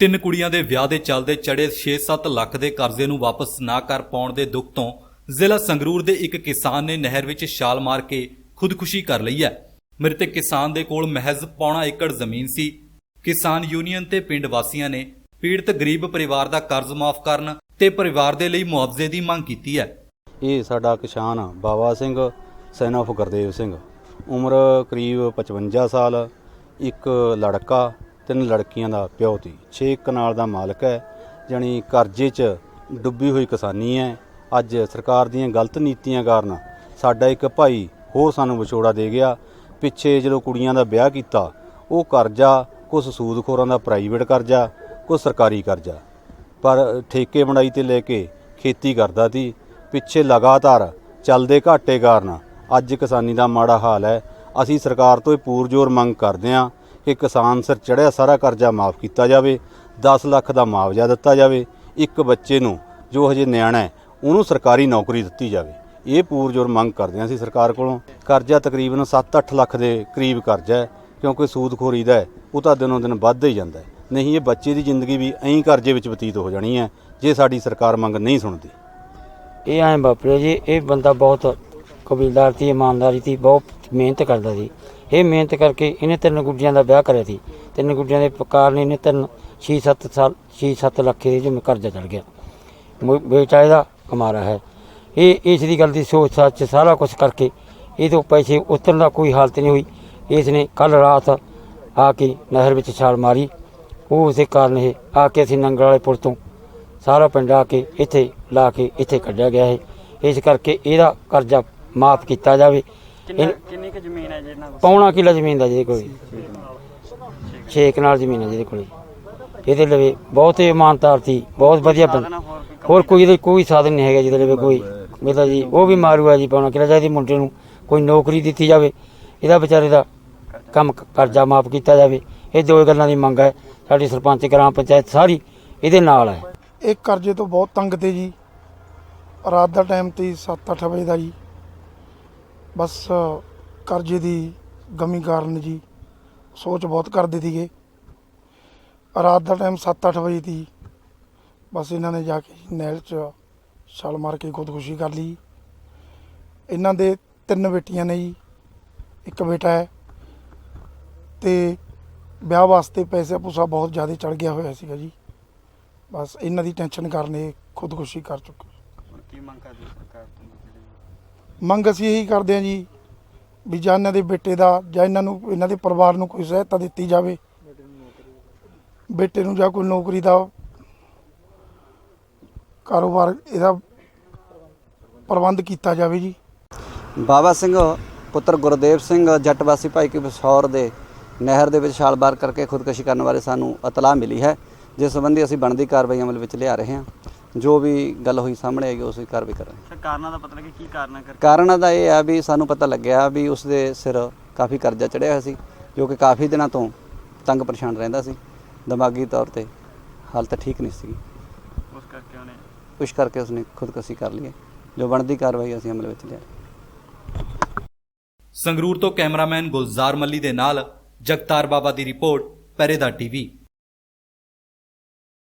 ਤਿੰਨ ਕੁੜੀਆਂ ਦੇ ਵਿਆਹ ਦੇ ਚੱਲਦੇ ਚੜੇ 6-7 ਲੱਖ ਦੇ ਕਰਜ਼ੇ ਨੂੰ ਵਾਪਸ ਨਾ ਕਰ ਪਾਉਣ ਦੇ ਦੁੱਖ ਤੋਂ ਜ਼ਿਲ੍ਹਾ ਸੰਗਰੂਰ ਦੇ ਇੱਕ ਕਿਸਾਨ ਨੇ ਨਹਿਰ ਵਿੱਚ ਛਾਲ ਮਾਰ ਕੇ ਖੁਦਕੁਸ਼ੀ ਕਰ ਲਈ ਹੈ। ਮ੍ਰਿਤਕ ਕਿਸਾਨ ਦੇ ਕੋਲ ਮਹਿਜ਼ ਪੌਣਾ ਏਕੜ ਜ਼ਮੀਨ ਸੀ। ਕਿਸਾਨ ਯੂਨੀਅਨ ਤੇ ਪਿੰਡ ਵਾਸੀਆਂ ਨੇ ਪੀੜਤ ਗਰੀਬ ਪਰਿਵਾਰ ਦਾ ਕਰਜ਼ ਮਾਫ ਕਰਨ ਤੇ ਪਰਿਵਾਰ ਦੇ ਲਈ ਮੁਆਵਜ਼ੇ ਦੀ ਮੰਗ ਕੀਤੀ ਹੈ। ਇਹ ਸਾਡਾ ਕਿਸਾਨ ਆ, ਬਾਵਾ ਸਿੰਘ ਸੈਨ of ਗੁਰਦੇਵ ਸਿੰਘ। ਉਮਰ ਕਰੀਬ 55 ਸਾਲ ਇੱਕ ਲੜਕਾ ਤਿੰਨ ਲੜਕੀਆਂ ਦਾ ਪਿਓ ਤੀ 6 ਕਨਾਲ ਦਾ ਮਾਲਕ ਹੈ, ਜਾਣੀ ਕਰਜ਼ੇ 'ਚ ਡੁੱਬੀ ਹੋਈ ਕਿਸਾਨੀ ਹੈ। ਅੱਜ ਸਰਕਾਰ ਦੀਆਂ ਗਲਤ ਨੀਤੀਆਂ ਕਾਰਨ ਸਾਡਾ ਇੱਕ ਭਾਈ ਹੋਰ ਸਾਨੂੰ ਵਿਛੋੜਾ ਦੇ ਗਿਆ। ਪਿੱਛੇ ਜਦੋਂ ਕੁੜੀਆਂ ਦਾ ਵਿਆਹ ਕੀਤਾ, ਉਹ ਕਰਜ਼ਾ ਕੁਝ ਸੂਦਖੋਰਾਂ ਦਾ ਪ੍ਰਾਈਵੇਟ ਕਰਜ਼ਾ ਕੁਝ ਸਰਕਾਰੀ ਕਰਜ਼ਾ। ਪਰ ਠੇਕੇ ਬਣਾਈ ਤੇ ਲੈ ਕੇ ਖੇਤੀ ਕਰਦਾ ਸੀ। ਪਿੱਛੇ ਲਗਾਤਾਰ ਚੱਲਦੇ ਘਾਟੇ ਕਾਰਨ ਅੱਜ ਕਿਸਾਨੀ ਦਾ ਮਾੜਾ ਹਾਲ ਹੈ। ਅਸੀਂ ਸਰਕਾਰ ਤੋਂ ਇਹ ਪੂਰਜੋਰ ਮੰਗ ਕਰਦੇ ਹਾਂ ਕਿ ਕਿਸਾਨ ਸਿਰ ਚੜਿਆ ਸਾਰਾ ਕਰਜ਼ਾ ਮਾਫ ਕੀਤਾ ਜਾਵੇ 10 ਲੱਖ ਦਾ ਮੁਆਵਜ਼ਾ ਦਿੱਤਾ ਜਾਵੇ, ਇੱਕ ਬੱਚੇ ਨੂੰ ਜੋ ਹਜੇ ਨਿਆਣਾ ਹੈ, ਉਹਨੂੰ ਸਰਕਾਰੀ ਨੌਕਰੀ ਦਿੱਤੀ ਜਾਵੇ। ਇਹ ਪੂਰਜੋਰ ਮੰਗ ਕਰਦੇ ਹਾਂ ਅਸੀਂ ਸਰਕਾਰ ਕੋਲੋਂ। ਕਰਜ਼ਾ ਤਕਰੀਬਨ 7-8 ਲੱਖ ਦੇ ਕਰੀਬ ਕਰਜ਼ਾ ਹੈ, ਕਿਉਂਕਿ ਸੂਦਖੋਰੀ ਦਾ ਉਹ ਤਾਂ ਦਿਨੋਂ ਦਿਨ ਵੱਧਦਾ ਹੀ ਜਾਂਦਾ ਨਹੀਂ, ਇਹ ਬੱਚੇ ਦੀ ਜ਼ਿੰਦਗੀ ਵੀ ਐਂ ਕਰਜ਼ੇ ਵਿੱਚ ਬਤੀਤ ਹੋ ਜਾਣੀ ਹੈ, ਜੇ ਸਾਡੀ ਸਰਕਾਰ ਮੰਗ ਨਹੀਂ ਸੁਣਦੀ। ਇਹ ਐਂ ਬਾਪਰੇ ਜੀ, ਇਹ ਬੰਦਾ ਬਹੁਤ ਕਬੀਲਦਾਰ ਸੀ, ਇਮਾਨਦਾਰੀ ਸੀ, ਬਹੁਤ ਮਿਹਨਤ ਕਰਦਾ ਸੀ। ਇਹ ਮਿਹਨਤ ਕਰਕੇ ਇਹਨੇ ਤਿੰਨ ਗੁੱਡੀਆਂ ਦਾ ਵਿਆਹ ਕਰਿਆ ਸੀ। ਤਿੰਨ ਗੁੱਡੀਆਂ ਦੇ ਪਕਾਰ ਨੇ ਇਹਨੇ ਤਿੰਨ 6-7 ਸਾਲ 6-7 ਲੱਖ ਦੇ ਜਿਵੇਂ ਕਰਜ਼ਾ ਚੜ ਗਿਆ। ਮੁ- ਬੇਟਾ ਇਹਦਾ, ਕਮਾਰਾ ਹੈ। ਇਹ, ਇਸ ਦੀ ਗੱਲ ਦੀ ਸੋਚ ਸੱਚ ਸਾਰਾ ਕੁਝ ਕਰਕੇ ਇਹ ਤੋਂ ਪੈਸੇ ਉਤਰਨ ਦਾ ਕੋਈ ਹਾਲਤ ਨਹੀਂ ਹੋਈ। ਇਸ ਨੇ ਕੱਲ ਰਾਤ ਆ ਕੇ ਨਹਿਰ ਵਿੱਚ ਛਾਲ ਮਾਰੀ। ਉਹ ਉਸੇ ਕਾਰਨ ਇਹ ਆ ਕੇ ਅਸੀਂ ਨੰਗਲ ਵਾਲੇ ਪੁਲ ਤੋਂ ਸਾਰਾ ਪਿੰਡ ਆ ਕੇ ਇੱਥੇ ਲਾ ਕੇ ਇੱਥੇ ਕੱਢਿਆ ਗਿਆ ਹੈ। ਇਸ ਕਰਕੇ ਇਹਦਾ ਕਰਜ਼ਾ ਮਾਫ ਕੀਤਾ ਜਾਵੇ। ਕਿੰਨਾ ਕਿੰਨੀ ਕੁ ਜ਼ਮੀਨ ਹੈ ਜਿਹਨਾਂ ਕੋਲ? ਪੌਣਾ ਕਿੱਲਾ ਜ਼ਮੀਨ ਦਾ ਜਿਹਦੇ ਕੋਲ। 6 ਕਨਾਲ ਜ਼ਮੀਨ ਹੈ ਜਿਹਦੇ ਕੋਲ। ਇਹਦੇ ਲਈ ਬਹੁਤ ਹੀ ਇਮਾਨਦਾਰ ਸੀ ਬਹੁਤ ਵਧੀਆ ਬੰਦਾ ਹੋਰ ਕੋਈ ਹੋਰ ਕੋਈ ਇਹਦੇ ਕੋਈ ਸਾਧਨ ਨਹੀਂ ਹੈਗਾ ਜਿਹਦੇ ਲਈ ਕੋਈ ਮੇਰਾ ਜੀ। ਉਹ ਵੀ ਮਾਰੂਆ ਜੀ ਪੌਣਾ ਕਿੱਲਾ ਚਾਹੀਦੀ ਮੁੰਡੇ ਨੂੰ ਕੋਈ ਨੌਕਰੀ ਦਿੱਤੀ ਜਾਵੇ ਇਹਦਾ ਵਿਚਾਰੇ ਦਾ ਕੰਮ ਕਰਜ਼ਾ ਮਾਫ ਕੀਤਾ ਜਾਵੇ। ਇਹ ਦੋ ਗੱਲਾਂ ਦੀ ਮੰਗ ਹੈ। ਸਾਡੀ ਸਰਪੰਚ ਗ੍ਰਾਮ ਪੰਚਾਇਤ ਸਾਰੀ ਇਹਦੇ ਨਾਲ ਹੈ। ਇਹ ਕਰਜ਼ੇ ਤੋਂ ਬਹੁਤ ਤੰਗ ਤੇ ਜੀ। ਰਾਤ ਦਾ ਟਾਈਮ ਤੇ 7-8 ਵਜੇ ਦਾ ਜੀ। ਬਸ ਕਰਜ਼ੇ ਦੀ ਗਮੀ ਕਾਰਨ ਜੀ ਸੋਚ ਬਹੁਤ ਕਰਦੇ ਸੀਗੇ। ਰਾਤ ਦਾ ਟਾਈਮ 7-8 ਵਜੇ ਦੀ ਬਸ ਇਹਨਾਂ ਨੇ ਜਾ ਕੇ ਨਹਿਰ 'ਚ ਛਾਲ ਮਾਰ ਕੇ ਖੁਦਕੁਸ਼ੀ ਕਰ ਲਈ। ਇਹਨਾਂ ਦੇ ਤਿੰਨ ਬੇਟੀਆਂ ਨੇ ਜੀ, ਇੱਕ ਬੇਟਾ ਹੈ ਤੇ ਵਿਆਹ ਵਾਸਤੇ ਪੈਸੇ ਪੂਸਾ ਬਹੁਤ ਜ਼ਿਆਦਾ ਚੜ ਗਿਆ ਹੋਇਆ ਸੀਗਾ ਜੀ। ਬਸ ਇਹਨਾਂ ਦੀ ਟੈਨਸ਼ਨ ਕਾਰਨ ਇਹ ਖੁਦਕੁਸ਼ੀ ਕਰ ਚੁੱਕੇ। ਕੀ ਮੰਗ ਕਰਦੇ ਸਰਕਾਰ ਤੋਂ ਮੰਗ ਅਸੀਂ ਇਹੀ ਕਰਦੇ ਹਾਂ ਜੀ ਵੀ ਜਾਂ ਇਹਨਾਂ ਦੇ ਬੇਟੇ ਦਾ ਜਾਂ ਇਹਨਾਂ ਨੂੰ, ਇਹਨਾਂ ਦੇ ਪਰਿਵਾਰ ਨੂੰ ਕੋਈ ਸਹਾਇਤਾ ਦਿੱਤੀ ਜਾਵੇ। ਬੇਟੇ ਨੂੰ ਜਾਂ ਕੋਈ ਨੌਕਰੀ ਦਾ ਕਾਰੋਬਾਰ ਇਹਦਾ ਪ੍ਰਬੰਧ ਕੀਤਾ ਜਾਵੇ ਜੀ। ਬਾਬਾ ਸਿੰਘ, ਪੁੱਤਰ ਗੁਰਦੇਵ ਸਿੰਘ ਜੱਟਵਾਸੀ ਭਾਈ ਕੀ ਬਸੌਰ ਦੇ ਨਹਿਰ ਦੇ ਵਿੱਚ ਛਾਲਬਾਰ ਕਰਕੇ ਖੁਦਕੁਸ਼ੀ ਕਰਨ ਬਾਰੇ ਸਾਨੂੰ ਇਤਲਾਹ ਮਿਲੀ ਹੈ, ਜਿਸ ਸੰਬੰਧੀ ਅਸੀਂ ਬਣਦੀ ਕਾਰਵਾਈ ਅਮਲ ਵਿੱਚ ਲਿਆ ਰਹੇ ਹਾਂ। ਜੋ ਵੀ ਗੱਲ ਹੋਈ ਸਾਹਮਣੇ ਆਏਗੀ ਉਸ ਦੀ ਕਾਰਵਾਈ ਕਰਾਂਗੇ। ਸਰ ਕਾਰਨਾਂ ਦਾ ਪਤਾ ਲੱਗੇ? ਕੀ ਕਾਰਨ ਕਰਕੇ? ਕਾਰਨ ਦਾ ਇਹ ਹੈ ਵੀ ਸਾਨੂੰ ਪਤਾ ਲੱਗਿਆ ਵੀ ਉਸ ਦੇ ਸਿਰ ਕਾਫੀ ਕਰਜ਼ਾ ਚੜਿਆ ਹੋਇਆ ਸੀ ਜੋ ਕਿ ਕਾਫੀ ਦਿਨਾਂ ਤੋਂ ਤੰਗ ਪਰੇਸ਼ਾਨ ਰਹਿੰਦਾ ਸੀ। ਦਿਮਾਗੀ ਤੌਰ ਤੇ ਹਾਲਤ ਠੀਕ ਨਹੀਂ ਸੀ ਉਸ ਕਰਕੇ ਉਹਨੇ ਉਸ ਕਰਕੇ ਉਸਨੇ ਖੁਦਕੁਸ਼ੀ ਕਰ ਲਈ ਹੈ। ਜੋ ਬਣਦੀ ਕਾਰਵਾਈ ਅਸੀਂ ਅਮਲ ਵਿੱਚ ਲਿਆ ਸੰਗਰੂਰ ਤੋਂ ਕੈਮਰਾਮੈਨ ਗੁਲਜ਼ਾਰ ਮੱਲੀ ਦੇ ਨਾਲ ਜਗਤਾਰ ਬਾਬਾ ਦੀ ਰਿਪੋਰਟ ਪਹਿਰੇਦਾਰ ਟੀਵੀ।